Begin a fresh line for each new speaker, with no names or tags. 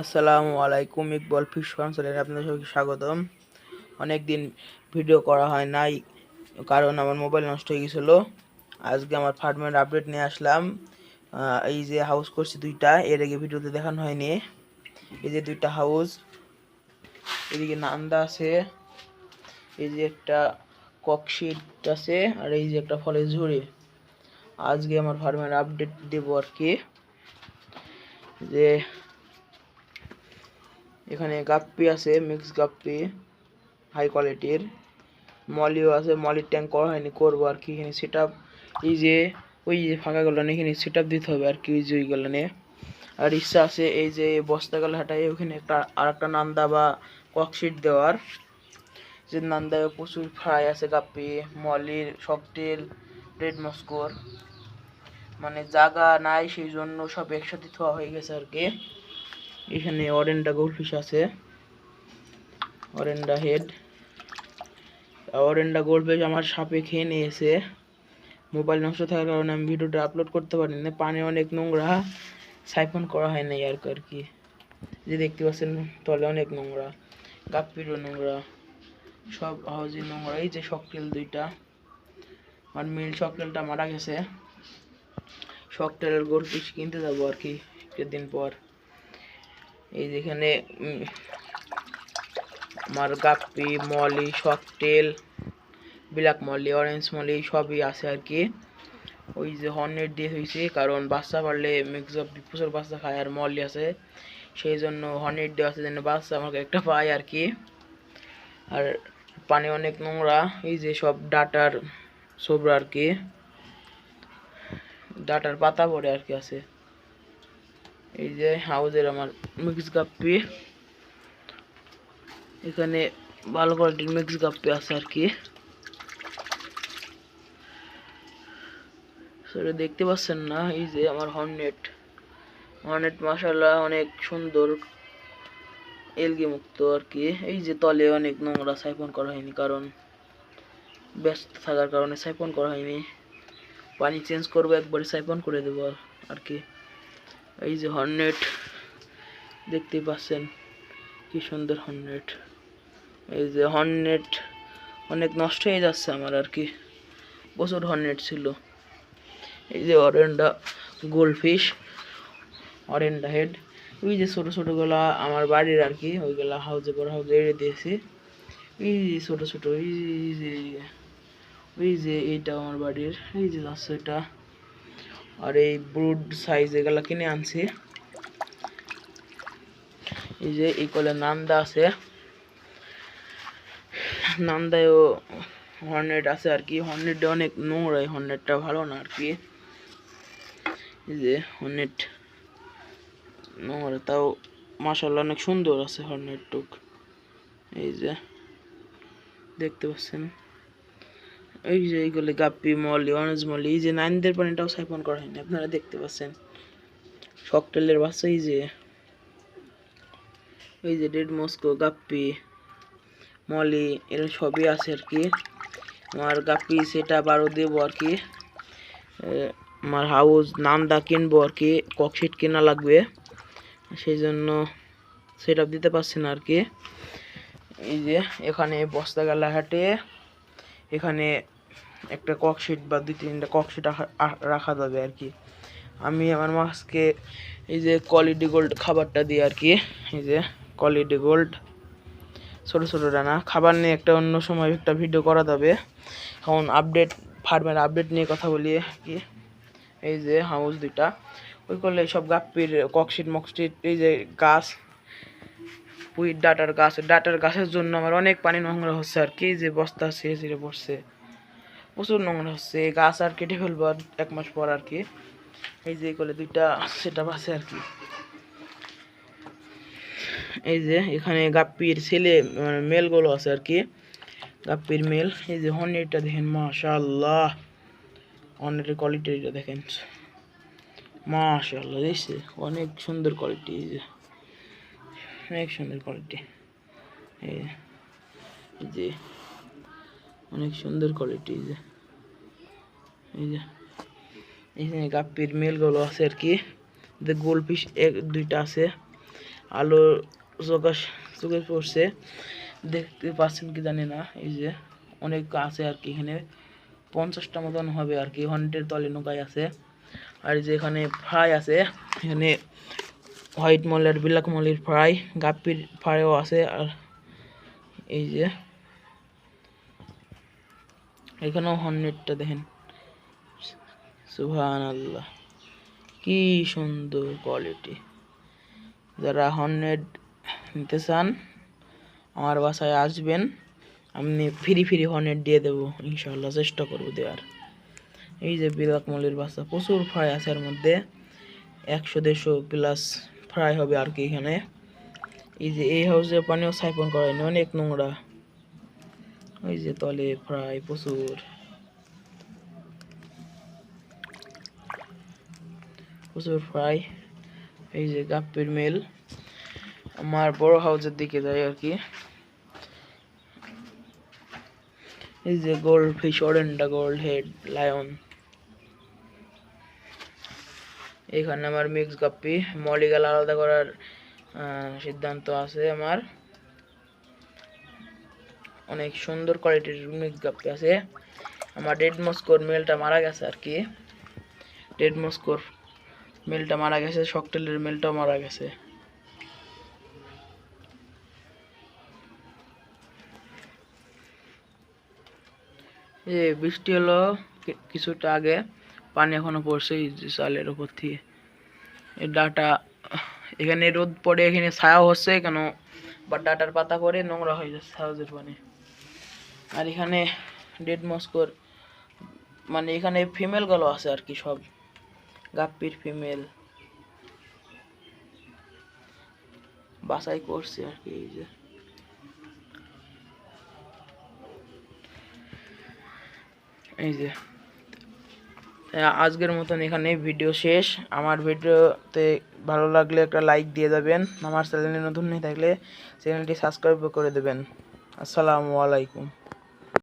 আসসালামু আলাইকুম, Iqbal fish farm আপনাদের সবাইকে স্বাগতম। অনেক দিন ভিডিও করা হয় নাই, কারণ আমার মোবাইল নষ্ট হয়ে গেছিল। আজকে আমার ফার্মের আপডেট নিয়ে আসলাম। এই যে হাউস করছি দুইটা, এর আগে ভিডিওতে দেখানো হয়নি। এই যে দুইটা হাউস এদিকে নান্দা আছে, এই যে একটা ককশিট আছে, আর এই যে একটা ফলের ঝুড়ি। আজকে আমার ফার্মের আপডেট দেবো আর কি। যে এখানে গাপ্পি আছে মিক্স গাপ্পি হাই কোয়ালিটির মলিও আছে, মলির ট্যাঙ্ক করা হয়নি, করব আর কি। এখানে সেট আপ এই যে, ওই যে ফাঁকাগুলো এখানে সেট আপ দিতে হবে আর কি, ওই যে ওইগুলো নিয়ে আর ইচ্ছা আছে, এই যে বস্তাগুলো হাঁটাই ওখানে একটা আর একটা নান্দা বা ককশিট দেওয়ার। যে নান্দায় প্রচুর ফ্রাই আছে, গাপ্পি, মলির শকটেল রেড মস্কোর মানে জায়গা নাই, সেই জন্য সব একসাথে থোয়া হয়ে গেছে আর কি। এখানে অরেন্ডা গোল্ডফিশ আছে। অরেন্ডা হেড। অরেন্ডা গোল্ডফিশ আমার সাপে খেয়ে নিয়েছে। মোবাইল নষ্ট থাকার কারণে আমি ভিডিওটা আপলোড করতে পারিনি। না পানি অনেক নোংরা, সাইফন করা হয় নাই আর আর কি। যে দেখতে পাচ্ছেন, তলে অনেক নোংরা, গাপ্পিরও নোংরা, সব হাউজি নোংরা, এই যে শকটেল দুইটা। আর মিল শকটেলটা মারা গেছে। শকটেলের গোল্ডফিশ কিনতে যাব আর কি, কিছুদিন পর। এই যেখানে আমার গাপ্পি, মলি শকটেল ব্ল্যাক মলি, অরেঞ্জ মলি, সবই আছে আর কি। ওই যে হর্নেট দিয়ে হয়েছে, কারণ বাচ্চা পারলে মিক্স অফ প্রচুর বাচ্চা খায় আর মলি আছে। সেই জন্য হর্নেট দেওয়া আছে যেন বাচ্চা আমাকে একটা পায় আর কি। আর পানি অনেক নোংরা, এই যে সব ডাটার সোবরা আর কি। ডাটার পাতা পড়ে আর কি আছে। এই যে হাউজের আমার মিক্স গাপ্পি। এখানে ভালো কোয়ালিটির মিক্স গাপ্পি আছে আর কি। সেটা দেখতে পাচ্ছেন না? এই যে আমার হর্নেট হর্নেট মাসাল্লাহ অনেক সুন্দর এলগি মুক্ত আর কি। এই যে তলে অনেক নোংরা সাইফন করা হয়নি কারণ ব্যস্ত থাকার কারণে সাইফন করা হয়নি। পানি চেঞ্জ করব, একবারে সাইফন করে দেবো আর কি। এই যে হর্নেট দেখতেই পাচ্ছেন, কি সুন্দর হর্নেট এই যে হর্নেট অনেক নষ্ট হয়ে যাচ্ছে আমার আর কি। প্রচুর হর্নেট ছিল। এই যে অরেন্ডা গোল্ডফিশ, অরেন্ডা হেড। ওই যে ছোটো ছোটোগুলা আমার বাড়ির আর কি, ওইগুলা হাউজে বড় হাউজে এড়ে দিয়েছি। এই যে ছোটো ছোটো, এই যে ওই যে এইটা আমার বাড়ির। এই যে যাচ্ছে এটা। আর এই ব্রুড সাইজ এগুলা কিনে আনছি। এই যে এই কলে নান্দা আছে। নান্দায়ও হর্নেট আছে আর কি। হর্নেটটা অনেক নোংরা, এই হর্নেটটা ভালো না আর কি। এই যে হর্নেট নোংরা, তাও মাসাল্লাহ অনেক সুন্দর আছে হর্নেট টুক এই যে দেখতে পাচ্ছেন? এই যে এইগুলো গাপ্পি মলি অরেঞ্জ মলি, এই যে নাইনদের পানিটাও সাইপন করা হয়নি, আপনারা দেখতে পাচ্ছেন। শকটেলের বাচ্চা এই যে। এই যে ডেড মস্কো গাপ্পি মলি, এর সবই আছে আর কি। আমার গাপ্পি সেটা বারো দেবো আর কি। আমার হাউস নান্দা কিনবো আর কি ককশিট কেনা লাগবে। সেই জন্য সেট আপ দিতে পারছি না আর কি। এই যে, এখানে বস্তা গালা হাটে, এখানে একটা ককশিট বা দুই তিনটা ককশিট রাখা যাবে আর কি। আমি আমার মাছকে এই যে কোয়ালিটি গোল্ড খাবারটা দিই আর কি, এই যে কোয়ালিটি গোল্ড ছোটো ছোটো ডানা খাবার নিয়ে একটা অন্য সময় একটা ভিডিও করা যাবে। এখন আপডেট ফার্মের আপডেট নিয়ে কথা বলি কি। এই যে হাউস দুইটা, ওই করলে সব গাপ্পির ককশিট মকশিট এই যে গাছ পুইট ডাটার গাছ, ডাটার গাছের জন্য আমার অনেক পানি নোংরা হচ্ছে আর কি যে বস্তা ছিঁড়ে ছিঁড়ে পড়ছে। প্রচুর নোংরা হচ্ছে গাছ আর কেটে ফেলব আর এক মাস পর আর কি। এই যে করলে দুইটা সেটা আছে আর কি। এই যে এখানে গাপ্পির ছেলে মানে মেলগুলো আছে আর কি। গাপ্পির মেল এই যে হর্নেটটা দেখেন, মাশাআল্লাহ। হর্নেটের কোয়ালিটিটা দেখেন। মাশাআল্লাহ, দেখছে? অনেক সুন্দর কোয়ালিটি এই যে। অনেক সুন্দর কোয়ালিটি এই যে। অনেক সুন্দর কোয়ালিটি এই যে। এই যে। এখানে গাপ্পির মেলগুলো আছে আর কি। গোল পিস এক, দুইটা আছে। আলো চোখে চোখে পড়ছে। দেখতে পাচ্ছেন কি জানি না, এই যে। অনেক আছে আর কি এখানে। পঞ্চাশটা মতন হবে আর কি। হন্টের তলে নৌকায় আছে। আর যে এখানে ফ্রাই আছে। এখানে হোয়াইট মলের, ব্ল্যাক মলের ফ্রাই। গাপ্পির ফ্রাইও আছে আর এই যে। এখানেও হর্নেটটা দেখেন। সুবহান আল্লাহ কি সুন্দর কোয়ালিটি যারা হর্নেট নিতে চান, আমার বাসায় আসবেন, আমি ফ্রি ফ্রি হর্নেট দিয়ে দেবো ইনশাল্লাহ চেষ্টা করব দেওয়ার। এই যে বিলাক মলির বাসা প্রচুর ফ্রাই আছে এর মধ্যে। একশো, দেড়শো প্লাস ফ্রাই হবে আর কি এখানে। এই যে এই হাউসে পানিও সাইপন করায়নি অনেক নোংরা। ওই যে তলে ফ্রাই প্রচুর। প্রচুর ফ্রাই। এই যে গাপ্পির মেল। আমার বড় হাউসের দিকে যাই আর কি। এই যে gold fish oranda gold, head, lion. এখানে আমার মিক্স গাপ্পি। মলিগাল আলাদা করার সিদ্ধান্ত আছে আমার। অনেক সুন্দর কোয়ালিটির মিক্স গাপ্পি আছে। আমার ডেড মস্কোর মেলটা মারা গেছে আর কি। ডেড মস্কোর মেলটা মারা গেছে শকটেলের মেলটাও মারা গেছে। এই বৃষ্টি হলো কিছুটা আগে, পানি এখনও পড়ছে চালের উপর এই ডাটা, এখানে রোদ পড়ে, এখানে ছায়াও হচ্ছে, কেন বা ডাটার পাতা পড়ে, নোংরা হয়ে যাচ্ছে হাউজের পানি। আর এখানে ডেড মস্কোর মানে এখানে ফিমেলগুলো আছে আর কি সব। গাপ্পির ফিমেল বাছাই করছে আর কি এই যে। এই যে। আজকের মতন এখানে ভিডিও শেষ। আমার ভিডিওতে ভালো লাগলে একটা লাইক দিয়ে দেবেন। আমার চ্যানেলে নতুন হয়ে থাকলে চ্যানেলটি সাবস্ক্রাইব করে দেবেন। আসসালামু আলাইকুম।